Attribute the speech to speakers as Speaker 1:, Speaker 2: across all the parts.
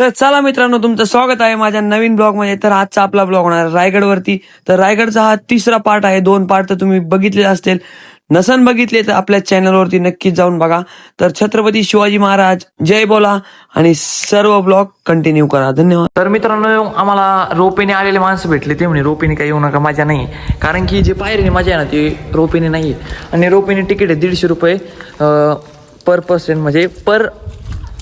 Speaker 1: तर चला मित्रांनो तुमचं स्वागत आहे माझ्या नवीन ब्लॉगमध्ये तर आजचा आपला ब्लॉग होणार रायगडवरती. तर रायगडचा हा तिसरा पार्ट आहे. दोन पार्ट तर तुम्ही बघितले असतील. नसन बघितले तर आपल्या चॅनलवरती नक्कीच जाऊन बघा. तर छत्रपती शिवाजी महाराज जय बोला. आणि सर्व ब्लॉग कंटिन्यू करा. धन्यवाद.
Speaker 2: तर मित्रांनो आम्हाला रोपेने आलेले माणसं भेटले. ते म्हणे रोपेने काही येऊ नका मजा नाही. कारण की जे पायरीने मजा आहे ना ती रोपेने नाही. आणि रोपेने तिकीट आहे दीडशे रुपये पर पर्सन म्हणजे पर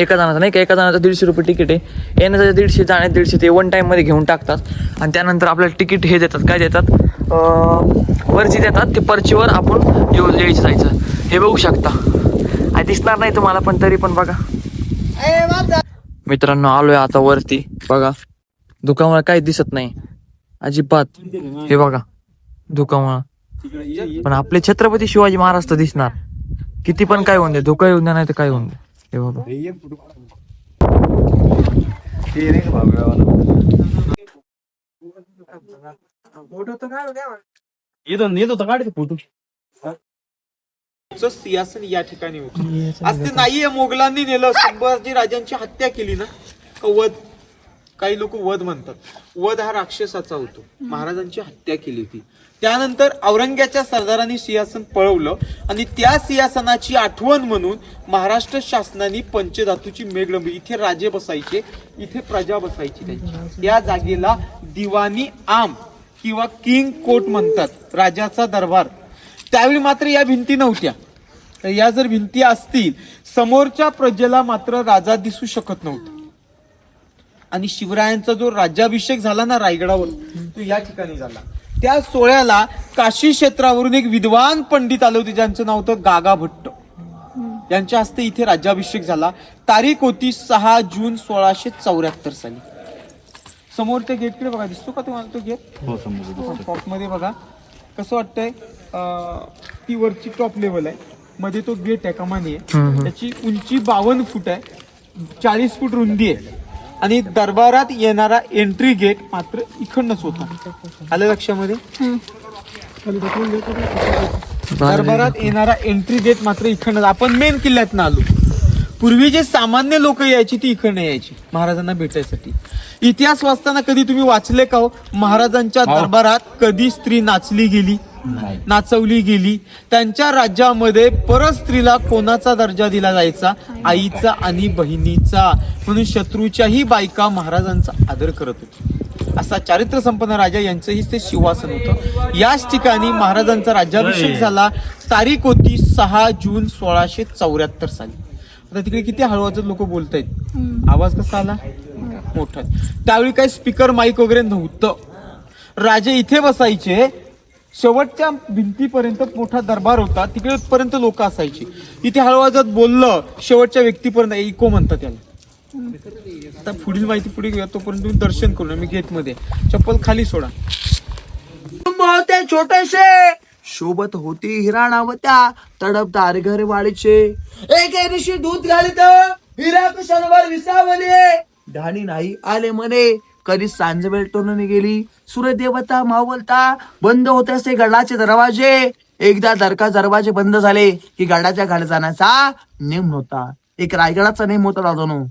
Speaker 2: एका जणाचं नाही का एका जणाचं दीडशे रुपये तिकीट आहे. येण्याचं दीडशे जाण्याचं दीडशे ते वन टाईममध्ये घेऊन टाकतात. आणि त्यानंतर आपल्याला तिकीट हे देतात. काय देतात? पर्ची देतात. ते पर्चीवर आपण येऊ यायचं जायचं. हे बघू शकता. आणि दिसणार नाही तुम्हाला पण तरी पण बघा. मित्रांनो आलोय आता वरती. बघा. दुकानाला काही दिसत नाही. अजिबात. हे बघा. दुकानाला पण आपले छत्रपती शिवाजी महाराज तर दिसणार. किती पण काय होऊन दे. धोका येऊन दे नाही तर काय होऊन दे. हे
Speaker 3: येत होता फोटो
Speaker 4: चं सिंहासन या ठिकाणी होतं. आज ते नाहीये मोगलांनी नेलं. संभाजी राजांची हत्या केली ना? का वध? काही लोक वध म्हणतात. वध हा राक्षसाचा होतो. महाराजांची हत्या केली होती. त्यानंतर औरंग्याच्या सरदारांनी सिंहासन पळवलं आणि त्या सिंहासनाची आठवण म्हणून महाराष्ट्र शासनाने पंचधातूची मेघडंबी इथे राजे बसायचे इथे प्रजा बसायची त्यांची. या जागेला दिवाणी आम किंवा किंग कोट म्हणतात राजाचा दरबार. त्यावेळी मात्र या भिंती नव्हत्या. तर या जर भिंती असतील समोरच्या प्रजेला मात्र राजा दिसू शकत नव्हता. आणि शिवरायांचा जो राज्याभिषेक झाला ना रायगडावर तो या ठिकाणी झाला. त्या सोहळ्याला काशी क्षेत्रावरून एक विद्वान पंडित आले होते ज्यांचं नाव होतं गागा भट्ट. यांच्या हस्ते इथे राज्याभिषेक झाला. तारीख होती सहा जून सोळाशे चौऱ्याहत्तर साली. समोर त्या गेटकडे बघा दिसतो का तुम्हाला तो गेट टॉपमध्ये बघा. कसं वाटतंय अं, ती वरची टॉप लेवल आहे. मध्ये तो गेट आहे. कमानी आहे त्याची उंची बावन्न फूट आहे. चाळीस फूट रुंदी आहे. आणि दरबारात येणारा एंट्री गेट मात्र इकडनंच होता. आलं लक्षामध्ये? दरबारात येणारा एंट्री गेट मात्र इकडनं आपण मेन किल्ल्यातनं आलो. पूर्वी जे सामान्य लोक यायची ती इकडनं यायची महाराजांना भेटायसाठी. इतिहास वाचताना कधी तुम्ही वाचले का हो? महाराजांच्या दरबारात कधी स्त्री नाचली गेली? नाचवली गेली. त्यांच्या राज्यामध्ये परत स्त्रीला कोणाचा दर्जा दिला जायचा? आईचा आणि बहिणीचा. म्हणून शत्रूच्याही बायका महाराजांचा आदर करत होती. असा चारित्र्य संपन्न राजा यांचंही ते सिंहासन होतं. याच ठिकाणी महाराजांचा राज्याभिषेक झाला. तारीख होती सहा जून सोळाशे चौऱ्याहत्तर साली. आता तिकडे किती हळूवाचं लोक बोलतायत? आवाज कसा आला? मोठा. त्यावेळी काही स्पीकर माईक वगैरे नव्हतं. राजे इथे बसायचे. शेवटच्या भिंतीपर्यंत मोठा दरबार होता. तिकडेपर्यंत लोक असायची. इथे हळूवाजात बोललं शेवटच्या व्यक्तीपर्यंत इको म्हणतात त्याला आता पुढील माहिती पुढे घेऊया तोपर्यंत तुम्ही दर्शन करू मी गेटमध्ये चप्पल खाली सोडा.
Speaker 3: होते छोटेसे. शोभत होती हिराणावत्या तडप घर वाढीचे एक ऋषी दूध घालित हिरा कशावर विसावले. धाणी नाही आले म्हणे कधी सांज वेळ टोनून गेली सूर्यदेवता मावलता बंद होते असे गडाचे दरवाजे. एकदा दरका दरवाजे बंद झाले की गडाच्या घाट जाण्याचा नेम नव्हता. एक रायगडाचा नेम होता दादोनो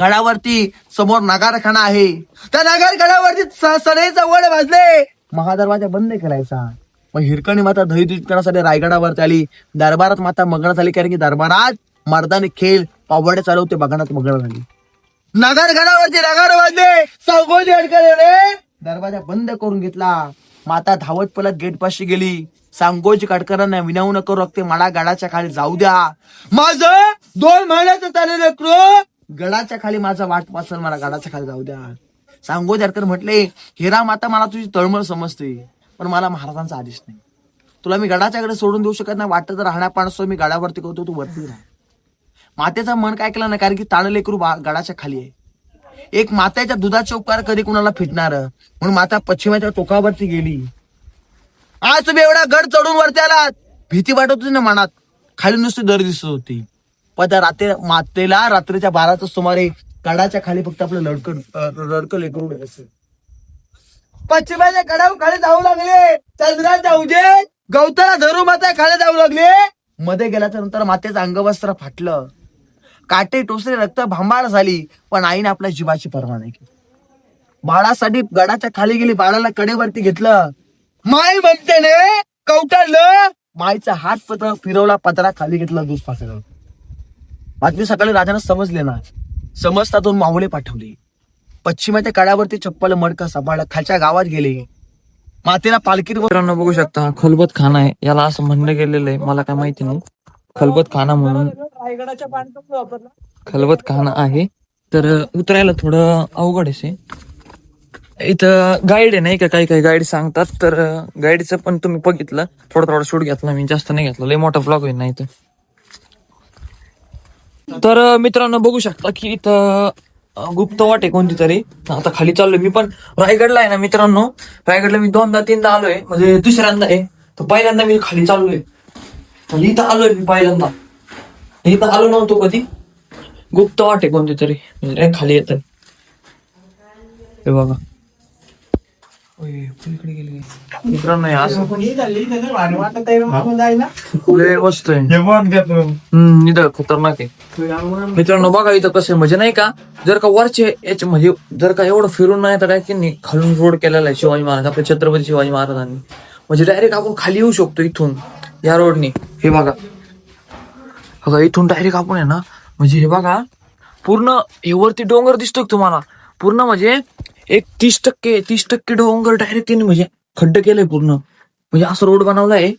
Speaker 3: गडावरती समोर नगारखाना आहे. त्या नगार गडावरती स- सडेचा वड वाजले महादरवाजा बंद करायचा. मग हिरकणी माता दही दूध करण्यासाठी रायगडावरती आली. दरबारात माता मगन झाली कारण की दरबारात मर्दाने खेळ पावडे चालवते बघण्यात मगन झाली नगर घरावरती नगार वाजले सांगोली अडकले रे. दरवाजा बंद करून घेतला. माता धावत पलत गेट पाशी गेली. सांगोजी काटकरांना विनवू नको रक्ते मला गडाच्या खाली जाऊ द्या. माझं दोन महिन्याचं चाललेलं क्रो. गडाच्या खाली माझा वाट पासल मला गडाच्या खाली जाऊ द्या. सांगोजी अडकर म्हटले हिरा माता मला तुझी तळमळ समजते पण मला महाराजांचा आदेश नाही. तुला मी गडाच्याकडे सोडून देऊ शकत नाही वाटत तर राहण्या पाणसो मी गडावरती करतो तू वरती राहा. मातेचा मन काय केलं नाही? कारण की ताण लेकरू गडाच्या खाली आहे. एक मात्याच्या दुधाचे उपकार कधी कुणाला फिटणार? म्हणून माता पश्चिमाच्या टोकावरती गेली. आज तुम्ही एवढा गड चढून वरती आलात. भीती वाटत होती ना मनात? खाली नुसती दर दिसत होती. पण त्या रात्री मातेला रात्रीच्या बाराच्या सुमारे गडाच्या खाली फक्त आपलं लडकं लडक लेकर लेकरू गडावर खाली जाऊ लागले. जाऊ दे गवताला धरू माता खाली जाऊ लागले. मध्ये गेल्याच्यानंतर मातेचं अंगवस्त्र फाटलं. काटे टोचले रक्त भांबाळ झाली पण आईने आपल्या जीवाची पर्वा नाही केली. बाळासाठी गडाच्या खाली गेली बाळाला कडेवरती घेतलं. माय म्हणते ने कवटाळलं. माईचा हात पत्र फिरवला पत्रा खाली घेतला दूध पासलं बातमी सकाळी राजानं समजले ना समजता दोन माहुले पाठवली. पश्चिमेच्या कड्यावरती चप्पल मडकं सांभाळलं खालच्या गावात गेले. मातेला पालखीवर
Speaker 2: मित्रांनो बघू शकता खलबत खाना आहे. याला असं म्हणलं गेलेलं आहे मला काय माहिती नाही. खलबत खाना म्हणून खलबत खाना आहे. तर उतरायला थोडं अवघड आहे. इथं गाईड आहे नाही का काही काही गाईड सांगतात. तर गाईडचं पण तुम्ही बघितलं. थोडं थोडं शूट घेतला मी जास्त नाही घेतलं. लय मोठा ब्लॉग होईल नाही इथं. तर मित्रांनो बघू शकता की इथं गुप्त वाट आहे कोणती तरी आता खाली चाललोय मी पण रायगडला आहे ना मित्रांनो. रायगडला मी दोनदा तीनदा आलोय. म्हणजे दुसऱ्यांदा आहे. तर पहिल्यांदा मी खाली चाललोय. इथं आलोय मी पहिल्यांदा. इथं आलो नव्हतो कधी. गुप्त वाट कोणती तरी. म्हणजे खाली येत हे बघा. ओय, पलीकडे गेली. मित्रांनो हे? आहे इथं खतरनाक आहे. मित्रांनो बघा इथं कसं आहे, म्हणजे नाही का जर का वरचे याचे म्हणजे जर का एवढं फिरून नाही तर काय की नाही खालून रोड केलेला आहे शिवाजी महाराज. आपले छत्रपती शिवाजी महाराजांनी. म्हणजे डायरेक्ट आपण खाली येऊ शकतो इथून या रोडनी हे बघा. बघा इथून डायरेक्ट आपण आहे ना म्हणजे हे बघा पूर्ण हे वरती डोंगर दिसतोय तुम्हाला? पूर्ण म्हणजे एक तीस टक्के तीस टक्के डोंगर डायरेक्ट त्यांनी म्हणजे खड्ड केलंय पूर्ण. म्हणजे असं रोड बनवलाय.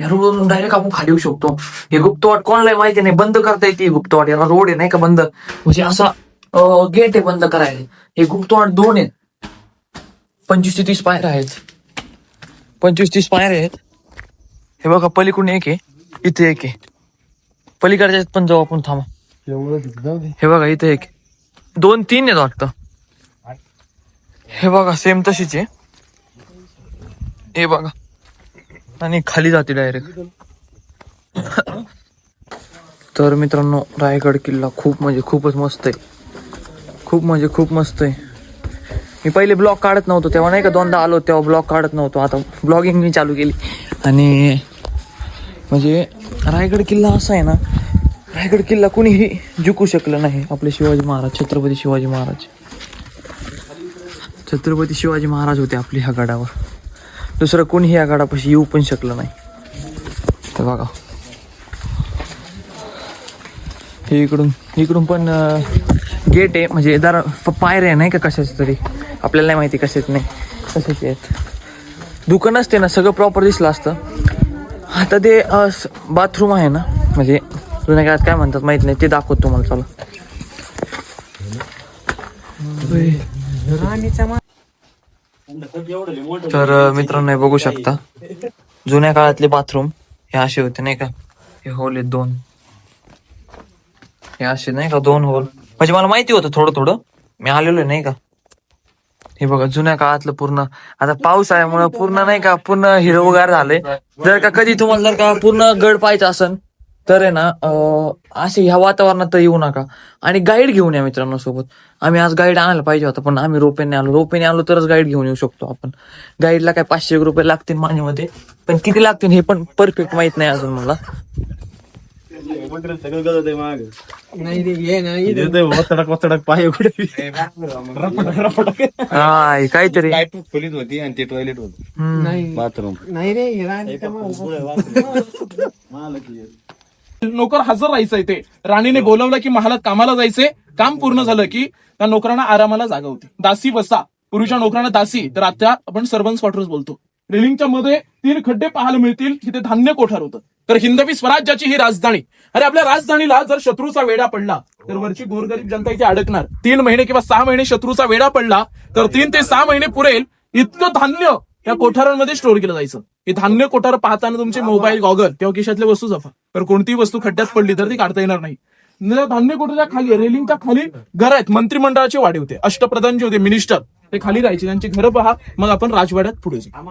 Speaker 2: या रोडवरून डायरेक्ट आपण खाली येऊ शकतो. हे गुप्तवाट कोणाला माहिती नाही बंद करता येते गुप्तवाट. याला रोड आहे नाही का बंद? म्हणजे असा गेट आहे बंद करायला. हे गुप्तवाट दोन आहेत. पंचवीस ते तीस पायर आहेत. पंचवीस तीस पायर आहेत. हे बघा पलीकडून एक आहे इथे एक आहे. पलीकडच्या पण जाऊ आपण थांबा. हे बघा इथे एक दोन तीन आहेत वाटतं. हे बघा सेम तशीच आहे. हे बघा. आणि खाली जाते डायरेक्ट तर मित्रांनो रायगड किल्ला खूप म्हणजे खूपच मस्त आहे. खूप म्हणजे खूप मस्त आहे. मी पहिले ब्लॉग काढत नव्हतो तेव्हा नाही का दोनदा आलो तेव्हा ब्लॉग काढत नव्हतो. आता ब्लॉगिंग मी चालू केली. आणि म्हणजे रायगड किल्ला असा आहे ना रायगड किल्ला कोणीही जिंकू शकलं नाही. आपले शिवाजी महाराज छत्रपती शिवाजी महाराज. छत्रपती शिवाजी महाराज होते आपले ह्या गडावर. दुसरं कोणीही या गडापाशी येऊ पण शकलं नाही. तर बघा. हे इकडून इकडून पण गेट आहे. म्हणजे जरा पायऱ्या नाही का कशाच तरी? आपल्याला नाही माहिती कशाच नाही. कशाचे आहेत? दुकान असते ना सगळं प्रॉपर दिसलं असतं. आता ते बाथरूम आहे ना म्हणजे जुन्या काळात काय म्हणतात माहीत नाही ते दाखवतो तुम्हाला चला. तर मित्रांनो हे बघू शकता. जुन्या काळातले बाथरूम हे असे होते नाही का? हे होल आहेत दोन. हे असे नाही का दोन होल म्हणजे मला माहिती होतं थोडं थोडं. मी आलेलो नाही का? हे बघा जुन्या काळातलं पूर्ण. आता पाऊस आहे मुळे पूर्ण नाही का पूर्ण हिरवगार झालंय. जर का कधी तुम्हाला जर का पूर्ण गड पाहायचं असेल तर आहे ना अं, असे ह्या वातावरणात तर येऊ नका. आणि गाईड घेऊन या मित्रांनो सोबत. आम्ही आज गाईड आणायला पाहिजे होता पण आम्ही रोपेने आलो. रोपेने आलो तरच गाईड घेऊन येऊ शकतो आपण. गाईडला काय पाचशे एक रुपये लागतील माझ्यामध्ये पण किती लागतील हे पण परफेक्ट माहीत नाही अजून मला. हा काहीतरी.
Speaker 5: खोलीत होती आणि ते टॉयलेट होत. बाथरूम
Speaker 6: नोकर हजर राहायचंय ते. राणीने बोलवलं की महालात कामाला जायचे काम पूर्ण झालं की त्या नोकरांना आरामाला जागा होती. दासी वसा पूर्वीच्या नोकरांना दासी. तर आता आपण सर्वन्स क्वार्टर्स बोलतो. रेलिंगच्या मध्ये तीन खड्डे पाहायला मिळतील. तिथे धान्य कोठार होतं. तर हिंदवी स्वराज्याची ही राजधानी. अरे आपल्या राजधानीला जर शत्रूचा वेढा पडला तर वरची गोरगरीब जनता इथे अडकणार. तीन महिने किंवा सहा महिने शत्रूचा वेडा पडला तर तीन ते सहा महिने पुरेल. इतकं धान्य या कोठारांमध्ये स्टोअर केलं जायचं. हे धान्य कोठार पाहताना तुमचे मोबाईल गॉगल किंवा खिशातले वस्तू जफा. तर कोणतीही वस्तू खड्ड्यात पडली तर ती काढता येणार नाही. धान्य कोठाच्या खाली रेलिंगच्या खाली घर आहेत. मंत्रिमंडळाचे वाडे होते. अष्टप्रधान जे होते मिनिस्टर ते खाली राहायचे. त्यांची घरं पहा. मग आपण राजवाड्यात पुढे जाऊ.